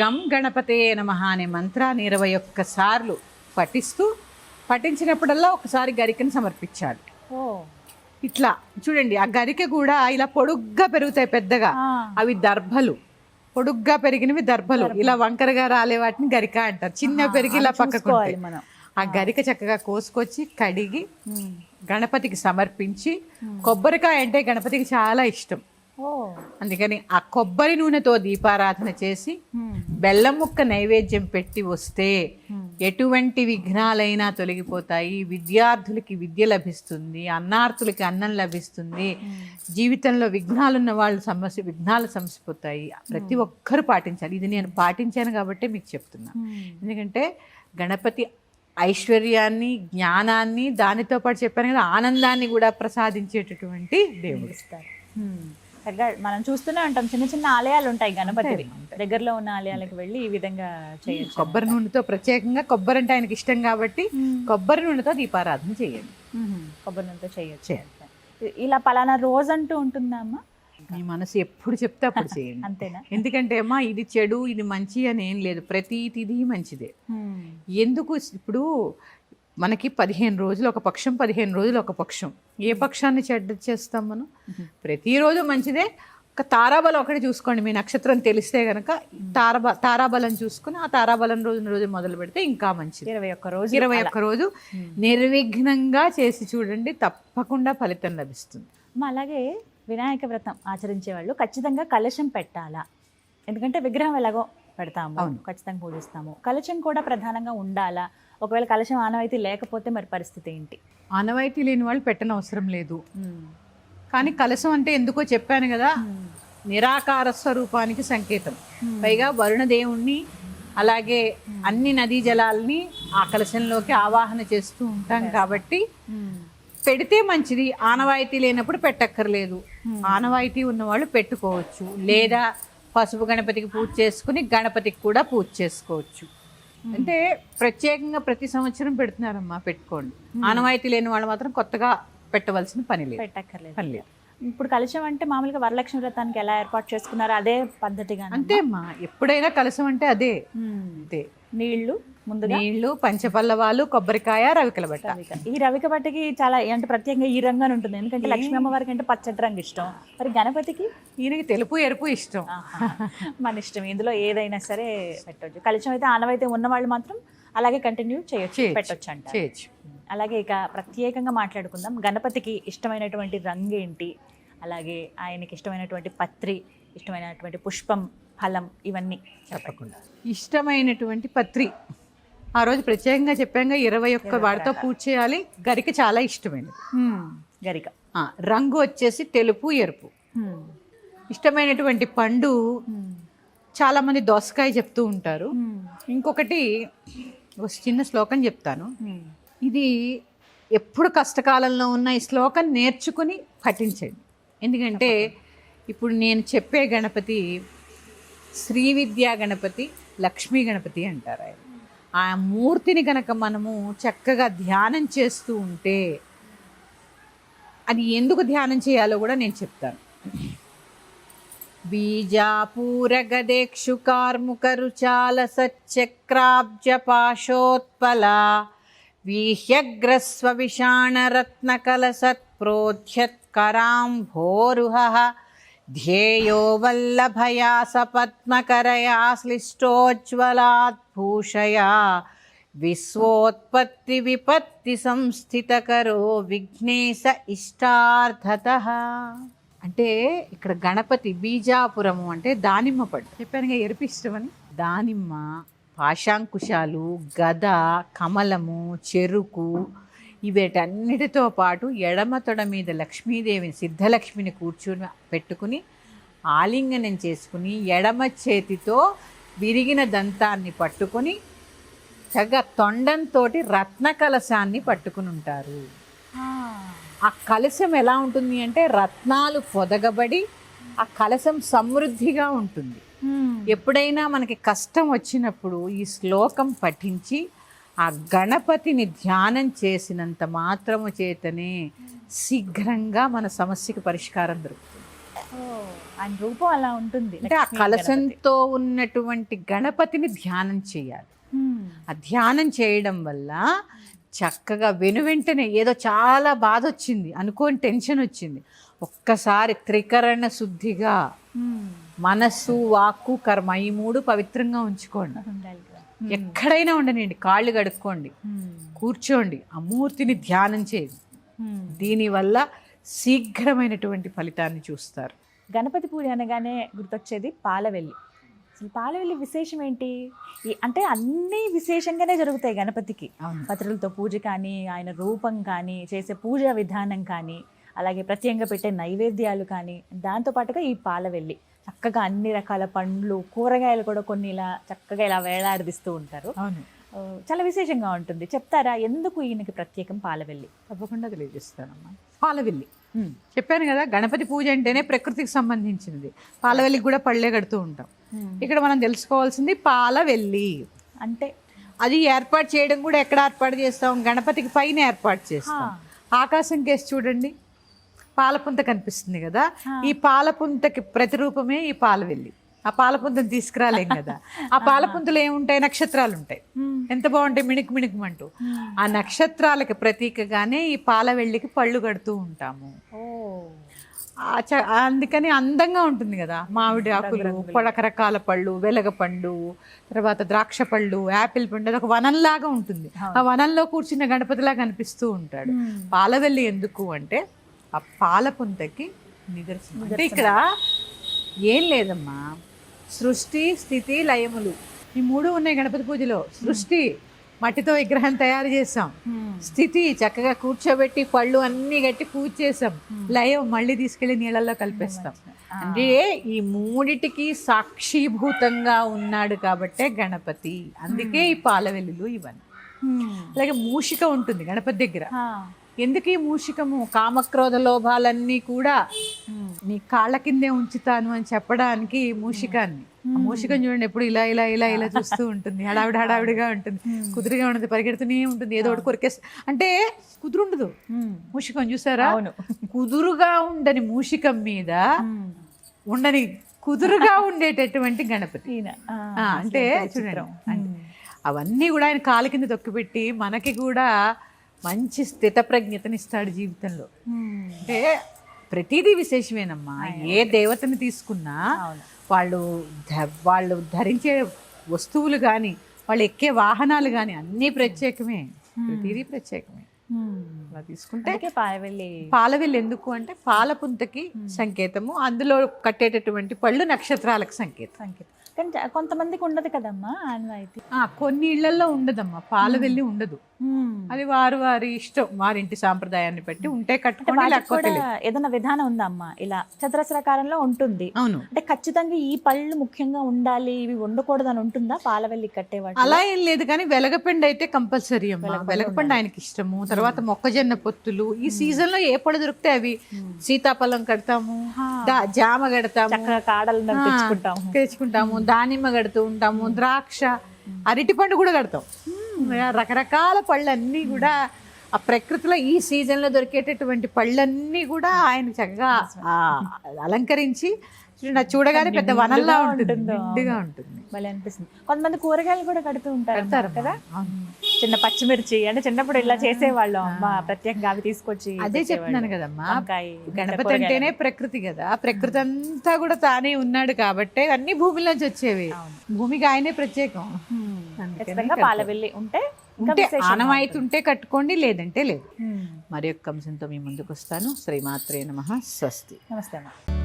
గం గణపతే నమ అనే మంత్రాన్ని ఇరవై ఒక్క సార్లు పఠిస్తూ పఠించినప్పుడల్లా ఒకసారి గరికని సమర్పించాలి. ఇట్లా చూడండి ఆ గరిక కూడా ఇలా పొడుగ్గా పెరుగుతాయి పెద్దగా. అవి దర్భలు. పొడుగ్గా పెరిగినవి దర్భలు. ఇలా వంకరగా రాలే వాటిని గరిక అంటారు. చిన్న పెరిగి ఇలా పక్కకు. మనం. ఆ గరిక చక్కగా కోసుకొచ్చి కడిగి గణపతికి సమర్పించి కొబ్బరికాయ అంటే గణపతికి చాలా ఇష్టం. అందుకని ఆ కొబ్బరి నూనెతో దీపారాధన చేసి బెల్లం ముక్క నైవేద్యం పెట్టి వస్తే ఎటువంటి విఘ్నాలైనా తొలగిపోతాయి. విద్యార్థులకి విద్య లభిస్తుంది. అన్నార్థులకి అన్నం లభిస్తుంది. జీవితంలో విఘ్నాలున్న వాళ్ళు సమస్య విఘ్నాలు సమసిపోతాయి. ప్రతి ఒక్కరు పాటించాలి. ఇది నేను పాటించాను కాబట్టి మీకు చెప్తున్నా. ఎందుకంటే గణపతి ఐశ్వర్యాన్ని జ్ఞానాన్ని దానితో పాటు చెప్పాను కదా ఆనందాన్ని కూడా ప్రసాదించేటటువంటి దేవుడు. చక్కగా మనం చూస్తూనే ఉంటాం. చిన్న చిన్న ఆలయాలు ఉంటాయి గణపతివి. దగ్గరలో ఉన్న ఆలయాలకు వెళ్ళి ఈ విధంగా చేయొచ్చు. కొబ్బరి నూనెతో ప్రత్యేకంగా కొబ్బరి అంటే ఆయనకి ఇష్టం కాబట్టి కొబ్బరి నూనెతో దీపారాధన చేయండి. కొబ్బరి నూనెతో చేయొచ్చు. ఇలా పలానా రోజు అంటూ ఉంటుందా అమ్మా? మీ మనసు ఎప్పుడు చెప్తే అప్పుడు చేయండి. అంతేనా? ఎందుకంటే అమ్మా ఇది చెడు ఇది మంచి అని ఏం లేదు. ప్రతి తిథి మంచిదే. ఎందుకు ఇప్పుడు మనకి పదిహేను రోజులు ఒక పక్షం పదిహేను రోజులు ఒక పక్షం. ఏ పక్షాన్ని చెడ్డ చేస్తాం మనం? ప్రతిరోజు మంచిదే. ఒక తారాబలం ఒకటి చూసుకోండి మీ నక్షత్రం తెలిస్తే గనక తారాబ తారాబలం చూసుకుని ఆ తారాబలం రోజున రోజు మొదలు పెడితే ఇంకా మంచిది. ఇరవై ఒక్క రోజు ఇరవై ఒక్క రోజు నిర్విఘ్నంగా చేసి చూడండి తప్పకుండా ఫలితం లభిస్తుంది. అలాగే వినాయక వ్రతం ఆచరించే వాళ్ళు ఖచ్చితంగా కలశం పెట్టాలా? ఎందుకంటే విగ్రహం ఎలాగో పెడతాము ఖచ్చితంగా పూజిస్తాము. కలశం కూడా ప్రధానంగా ఉండాలా? ఒకవేళ కలశం ఆనవాయితీ లేకపోతే మరి పరిస్థితి ఏంటి? ఆనవాయితీ లేని వాళ్ళు పెట్టనవసరం అవసరం లేదు. కానీ కలశం అంటే ఎందుకో చెప్పాను కదా నిరాకార స్వరూపానికి సంకేతం. పైగా వరుణదేవుణ్ణి అలాగే అన్ని నదీ జలాల్ని ఆ కలశంలోకి ఆవాహన చేస్తూ ఉంటాం కాబట్టి పెడితే మంచిది. ఆనవాయితీ లేనప్పుడు పెట్టక్కర్లేదు. ఆనవాయితీ ఉన్నవాళ్ళు పెట్టుకోవచ్చు. లేదా పసుపు గణపతికి పూజ చేసుకుని గణపతికి కూడా పూజ చేసుకోవచ్చు. అంటే ప్రత్యేకంగా ప్రతి సంవత్సరం పెడుతున్నారమ్మా పెట్టుకోండి. ఆనవాయితీ లేని వాళ్ళు మాత్రం కొత్తగా పెట్టవలసిన పని లేదు. పెట్టక్కర్లేదు. పని లేదు. ఇప్పుడు కలశం అంటే మామూలుగా వరలక్ష్మి వ్రతానికి ఎలా ఏర్పాటు చేసుకున్నారో అదే పద్ధతిగా అంతే అమ్మా ఎప్పుడైనా కలసం అంటే అదే. అంతే నీళ్ళు ముందుగా. నీళ్ళు పంచపల్లవాలు కొబ్బరికాయ రవికల బట్ట. ఈ రవిక బట్టకి చాలా అంటే ప్రత్యేకంగా ఈ రంగానే ఉంటుంది. ఎందుకంటే లక్ష్మీ అమ్మవారికి అంటే పచ్చటి రంగు ఇష్టం. మరి గణపతికి? ఈయనకి తెలుపు ఎరుపు ఇష్టం. మన ఇష్టం. ఇందులో ఏదైనా సరే పెట్టొచ్చు. కలశం అయితే ఆనవైతే ఉన్న వాళ్ళు మాత్రం అలాగే కంటిన్యూ చేయొచ్చు. పెట్టొచ్చు అంట అలాగే ఇక ప్రత్యేకంగా మాట్లాడుకుందాం. గణపతికి ఇష్టమైనటువంటి రంగు ఏంటి అలాగే ఆయనకి ఇష్టమైనటువంటి పత్రి ఇష్టమైనటువంటి పుష్పం ఫలం ఇవన్నీ తప్పకుండా ఇష్టమైనటువంటి పత్రి ఆ రోజు ప్రత్యేకంగా చెప్పాక ఇరవై ఒక్క వాడితో పూజ చేయాలి గరికి చాలా ఇష్టమైనది. గరిక రంగు వచ్చేసి తెలుపు ఎరుపు. ఇష్టమైనటువంటి పండు హ్మ్. చాలా మంది దోసకాయ చెప్తూ ఉంటారు. ఇంకొకటి ఒక చిన్న శ్లోకం చెప్తాను. ఇది ఎప్పుడు కష్టకాలంలో ఉన్న ఈ శ్లోకం నేర్చుకుని పఠించండి ఎందుకంటే ఇప్పుడు నేను చెప్పే గణపతి శ్రీ విద్యా గణపతి లక్ష్మీ గణపతి అంటారు ఆయన. ఆ మూర్తిని కనుక మనము చక్కగా ధ్యానం చేస్తూ ఉంటే అది ఎందుకు ధ్యానం చేయాలో కూడా నేను చెప్తాను. బీజాపూరగదేక్షు కార్ముకరుచాల సచ్చక్రాబ్జ పాశోత్పల వీహ్యగ్రస్వ విషాణరత్నకలసత్ప్రోధ్యత్కరాంభోరుహ ధ్యేయో వల్లభయా సపద్మకరయా श्लिष्टोज्ज्वलात् భూషయా విశ్వోత్పత్తి విపత్తి సంస్థితకరో విఘ్నేశ ఇష్టార్థత అంటే ఇక్కడ గణపతి బీజాపురము అంటే దానిమ్మ పట్టు చెప్పానుగా ఎరుపు ఇష్టమని దానిమ్మ పాశాంకుశాలు గద కమలము చెరుకు వీటన్నిటితో పాటు ఎడమ తొడ మీద లక్ష్మీదేవిని సిద్ధలక్ష్మిని కూర్చుని పెట్టుకుని ఆలింగనం చేసుకుని ఎడమ చేతితో విరిగిన దంతాన్ని పట్టుకొని చక్కగా తొండంతో రత్న కలశాన్ని పట్టుకుని ఉంటారు ఆ. కలశం ఎలా ఉంటుంది అంటే రత్నాలు పొదగబడి ఆ కలశం సమృద్ధిగా ఉంటుంది. ఎప్పుడైనా మనకి కష్టం వచ్చినప్పుడు ఈ శ్లోకం పఠించి ఆ గణపతిని ధ్యానం చేసినంత మాత్రము చేతనే శీఘ్రంగా మన సమస్యకి పరిష్కారం దొరుకుతుంది. ఆయన రూపం అలా ఉంటుంది. అంటే ఆ కలశంతో ఉన్నటువంటి గణపతిని ధ్యానం చేయాలి. ఆ ధ్యానం చేయడం వల్ల చక్కగా వెను వెంటనే ఏదో చాలా బాధ వచ్చింది అనుకోని టెన్షన్ వచ్చింది. ఒక్కసారి త్రికరణ శుద్ధిగా. మనస్సు వాక్కు కర్మ ఈ మూడు పవిత్రంగా ఉంచుకోండి. ఎక్కడైనా ఉండనండి కాళ్ళు కడుక్కోండి. కూర్చోండి ఆ మూర్తిని ధ్యానం చేయండి. దీనివల్ల శీఘ్రమైనటువంటి ఫలితాన్ని చూస్తారు. గణపతి పూజ అనగానే గుర్తొచ్చేది పాలవెల్లి. అసలు పాలవెల్లి విశేషం ఏంటి? అంటే అన్నీ విశేషంగానే జరుగుతాయి గణపతికి. పత్రులతో పూజ కానీ ఆయన రూపం కానీ చేసే పూజా విధానం కానీ అలాగే ప్రత్యేకంగా పెట్టే నైవేద్యాలు కానీ దాంతో పాటుగా ఈ పాలవెల్లి. చక్కగా అన్ని రకాల పండ్లు కూరగాయలు కూడా కొన్ని ఇలా చక్కగా ఇలా వేలాడదీస్తూ ఉంటారు. అవును. చాలా విశేషంగా ఉంటుంది. చెప్తారా ఎందుకు ఈయనకి ప్రత్యేకం పాలవెల్లి? తప్పకుండా తెలియజేస్తానమ్మా. పాలవెల్లి. చెప్పాను కదా గణపతి పూజ అంటేనే ప్రకృతికి సంబంధించినది. పాలవెల్లికి కూడా పళ్ళే కడుతూ ఉంటాం. ఇక్కడ మనం తెలుసుకోవాల్సింది పాలవెల్లి. అంటే? అది ఏర్పాటు చేయడం కూడా ఎక్కడ ఏర్పాటు చేస్తాం? గణపతికి పైన ఏర్పాటు చేస్తాం. ఆకాశం కేసి చూడండి. పాలపుంత కనిపిస్తుంది కదా ఈ పాలపుంతకి ప్రతిరూపమే ఈ పాలవెల్లి. ఆ పాలపుంతను తీసుకురాలేం కదా. ఆ పాలపుంతలో ఏముంటాయి? నక్షత్రాలు ఉంటాయి. ఎంత బాగుంటాయి? మిణుకు మిణుకుమంటూ. ఆ నక్షత్రాలకి ప్రతీకగానే ఈ పాలవెల్లికి పళ్ళు కడుతూ ఉంటాము. అందుకని అందంగా ఉంటుంది కదా మామిడి ఆకులు రకరకాల పళ్ళు వెలగపండు తర్వాత ద్రాక్ష పళ్ళు యాపిల్ పండు అది ఒక వనంలాగా ఉంటుంది. ఆ వనంలో కూర్చున్న గణపతిలా కనిపిస్తూ ఉంటాడు. పాలవెల్లి ఎందుకు అంటే ఆ పాలపుంతకి నిదర్శనం. అంటే ఇక్కడ ఏం లేదమ్మా. సృష్టి స్థితి లయములు. ఈ మూడు ఉన్నాయి గణపతి పూజలో. సృష్టి మట్టితో విగ్రహం తయారు చేసాం. స్థితి చక్కగా కూర్చోబెట్టి పళ్ళు అన్ని కట్టి పూజ చేసాం లయం మళ్ళీ తీసుకెళ్ళి నీళ్ళల్లో కలిపేస్తాం. అంటే ఈ మూడిటికి సాక్షిభూతంగా ఉన్నాడు కాబట్టే గణపతి. అందుకే ఈ పాలవెల్లులు ఇవన్నీ. హ్మ్. అలాగే మూషిక ఉంటుంది గణపతి దగ్గర. ఎందుకు ఈ మూషికము? కామక్రోధ లోభాలన్నీ కూడా. నీ కాళ్ళ కిందే ఉంచుతాను అని చెప్పడానికి ఈ మూషికాన్ని మూషికం చూడండి ఎప్పుడు ఇలా ఇలా ఇలా ఇలా చూస్తూ ఉంటుంది. హడావిడి హడావిడిగా ఉంటుంది. కుదురుగా ఉండదు పరిగెడుతూనే ఉంటుంది. ఏదో ఒకటి కొరికేస్తా అంటే కుదురుండదు. మూషికం చూసారా? అవును. కుదురుగా ఉండని మూషికం మీద. ఉండని కుదురుగా ఉండేటటువంటి గణపతి. అంటే చూడండి. అవన్నీ కూడా ఆయన కాలు కింద తొక్కిపెట్టి మనకి కూడా మంచి స్థిత ప్రజ్ఞతనిస్తాడు జీవితంలో. అంటే ప్రతిదీ విశేషమేనమ్మా. ఏ దేవతని తీసుకున్నా వాళ్ళు వాళ్ళు ధరించే వస్తువులు కానీ వాళ్ళు ఎక్కే వాహనాలు కానీ అన్నీ ప్రత్యేకమే. ప్రతిదీ ప్రత్యేకమే. అలా తీసుకుంటే అందుకే పాయవెల్లి పాలవెల్లి ఎందుకు అంటే పాలపుంతకి సంకేతము. అందులో కట్టేటటువంటి పళ్ళు నక్షత్రాలకు సంకేతం. సంకేతం. కానీ కొంతమందికి ఉండదు కదమ్మా ఆనవాయితీ. కొన్ని ఇళ్ళలో ఉండదమ్మా. పాలవెల్లి ఉండదు. అది వారు వారి ఇష్టం. వారింటి సాంప్రదాయాన్ని బట్టి ఉంటే లేదు. ఏదైనా విధానం ఉందా అమ్మా ఇలా చతురస్రాకారంలో ఉంటుంది. అవును. అంటే ఖచ్చితంగా ఈ పళ్ళు ముఖ్యంగా ఉండాలి ఇవి ఉండకూడదు అని ఉంటుందా? పాలవెల్లి కట్టేవాటి అలా ఏం లేదు కానీ వెలగపిండి అయితే కంపల్సరీ అమ్మా. వెలగపిండి ఆయనకి ఇష్టము. తర్వాత మొక్కజొన్న పొత్తులు. ఈ సీజన్లో ఏ పళ్ళు దొరికితే అవి? సీతాఫలం కడతాము జామ కడతాము ఆ, తెచ్చుకుంటాము. తెచ్చుకుంటాము దానిమ్మ కడుతూ ఉంటాము ద్రాక్ష అరటి పండు కూడా కడతాం. రకరకాల పళ్ళు అన్నీ కూడా ఆ ప్రకృతిలో ఈ సీజన్లో దొరికేటటువంటి పళ్ళన్నీ కూడా ఆయన చక్కగా అలంకరించి చూడగానే పెద్ద వనంలా ఉంటుంది ఉంటుందో, భలే అనిపిస్తుంది. కొంతమంది కూరగాయలు కూడా కడుతూ ఉంటారు కదా. చిన్న పచ్చిమిర్చి అంటే చిన్నప్పుడు ఇలా చేసేవాళ్ళం. అమ్మ ప్రత్యేకంగా అవి తీసుకొచ్చి అదే. చెప్తున్నాను కదమ్మా. గణపతి. అంటేనే ప్రకృతి కదా. ఆ. ప్రకృతి అంతా కూడా తానే ఉన్నాడు కాబట్టి అన్ని భూమిలోంచి వచ్చేవి. భూమికి ఆయనే ప్రత్యేకం. పాలవెల్లి ఉంటే ఉంటే కట్టుకోండి లేదంటే లేదు. మరి యొక్క అంశంతో మీ ముందుకు వస్తాను. శ్రీమాత్రే నమ. స్వస్తి. నమస్తే అమ్మా.